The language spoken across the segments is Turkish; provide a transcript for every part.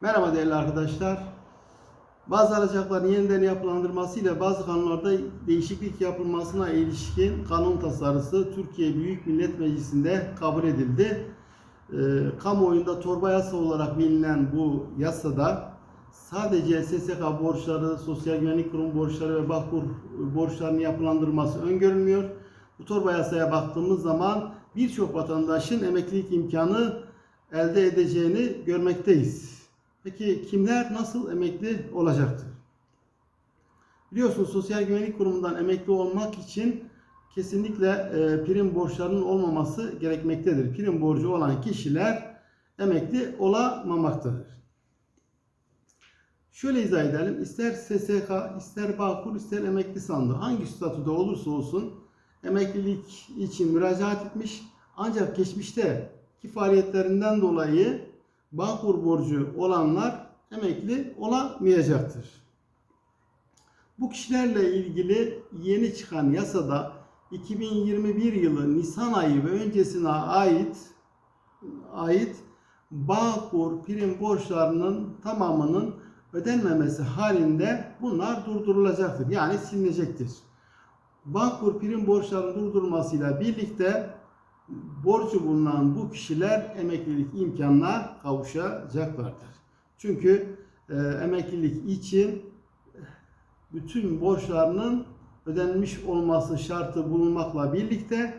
Merhaba değerli arkadaşlar. Bazı alacakların yeniden yapılandırması ile bazı kanunlarda değişiklik yapılmasına ilişkin kanun tasarısı Türkiye Büyük Millet Meclisi'nde kabul edildi. Ee, kamuoyunda torba yasa olarak bilinen bu yasada sadece SSK borçları, Sosyal Güvenlik Kurumu borçları ve Bağkur borçlarının yapılandırması öngörülmüyor. Bu torba yasaya baktığımız zaman birçok vatandaşın emeklilik imkanı elde edeceğini görmekteyiz. Peki kimler nasıl emekli olacaktır? Biliyorsunuz Sosyal Güvenlik Kurumu'ndan emekli olmak için kesinlikle e, prim borçlarının olmaması gerekmektedir. Prim borcu olan kişiler emekli olamamaktadır. Şöyle izah edelim. İster SSK, ister Bağkur, ister emekli sandığı hangi statüde olursa olsun emeklilik için müracaat etmiş ancak geçmişte ki faaliyetlerinden dolayı Bağkur borcu olanlar emekli olamayacaktır. Bu kişilerle ilgili yeni çıkan yasada 2021 yılı Nisan ayı ve öncesine ait ait Bağkur prim borçlarının tamamının ödenmemesi halinde bunlar durdurulacaktır. Yani silinecektir. Bağkur prim borçlarının durdurulmasıyla birlikte borcu bulunan bu kişiler emeklilik imkanına kavuşacaklardır. Çünkü e, emeklilik için bütün borçlarının ödenmiş olması şartı bulunmakla birlikte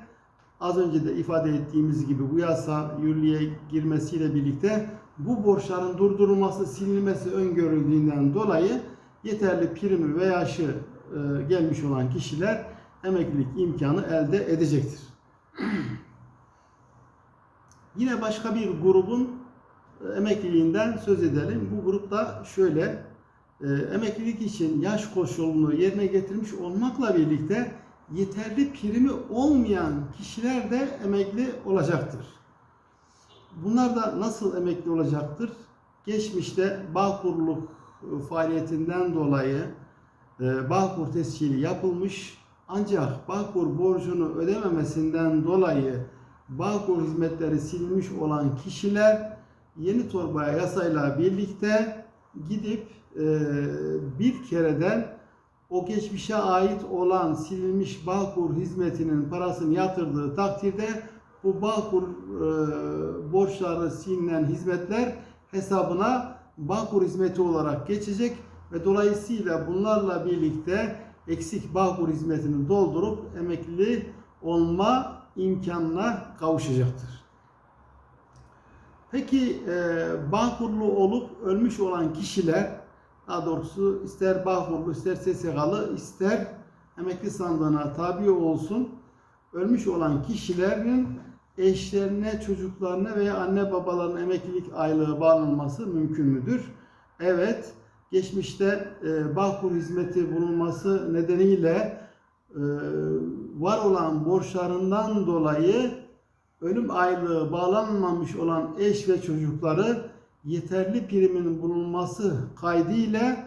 az önce de ifade ettiğimiz gibi bu yasa yürürlüğe girmesiyle birlikte bu borçların durdurulması, silinmesi öngörüldüğünden dolayı yeterli primi ve yaşı e, gelmiş olan kişiler emeklilik imkanı elde edecektir. Yine başka bir grubun e, emekliliğinden söz edelim. Bu grupta şöyle e, emeklilik için yaş koşulunu yerine getirmiş olmakla birlikte yeterli primi olmayan kişiler de emekli olacaktır. Bunlar da nasıl emekli olacaktır? Geçmişte Bağkurluk e, faaliyetinden dolayı Bağkur tescili yapılmış ancak Bağkur borcunu ödememesinden dolayı Bağkur hizmetleri silinmiş olan kişiler yeni torbaya yasayla birlikte gidip e, bir kereden o geçmişe ait olan silinmiş Bağkur hizmetinin parasını yatırdığı takdirde bu Bağkur e, borçları silinen hizmetler hesabına Bağkur hizmeti olarak geçecek ve dolayısıyla bunlarla birlikte eksik Bağkur hizmetini doldurup emekli olma imkanına kavuşacaktır. Peki e, Bağkurlu olup ölmüş olan kişiler daha doğrusu ister Bağkurlu ister SSK'lı ister emekli sandığına tabi olsun ölmüş olan kişilerin eşlerine, çocuklarına veya anne babalarının emeklilik aylığı bağlanması mümkün müdür? Evet, geçmişte e, Bağkur hizmeti bulunması nedeniyle var olan borçlarından dolayı ölüm aylığı bağlanmamış olan eş ve çocukları yeterli primin bulunması kaydıyla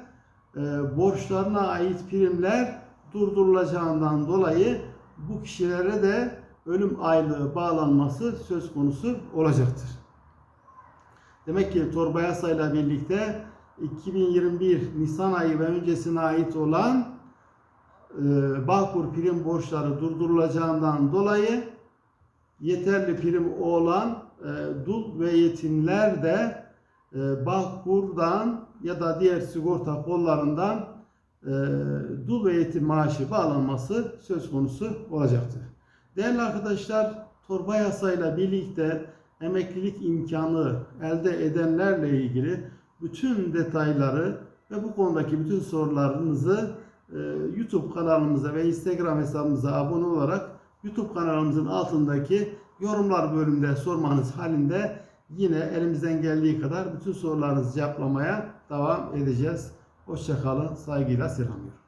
e, borçlarına ait primler durdurulacağından dolayı bu kişilere de ölüm aylığı bağlanması söz konusu olacaktır. Demek ki torba yasayla birlikte 2021 Nisan ayı ve öncesine ait olan e, Bağkur prim borçları durdurulacağından dolayı yeterli prim olan e, dul ve yetimler de e, Bağkur'dan ya da diğer sigorta kollarından e, dul ve yetim maaşı bağlanması söz konusu olacaktır. Değerli arkadaşlar, torba yasayla birlikte emeklilik imkanı elde edenlerle ilgili bütün detayları ve bu konudaki bütün sorularınızı e, YouTube kanalımıza ve Instagram hesabımıza abone olarak YouTube kanalımızın altındaki yorumlar bölümünde sormanız halinde yine elimizden geldiği kadar bütün sorularınızı cevaplamaya devam edeceğiz. Hoşçakalın, saygıyla selamlıyorum.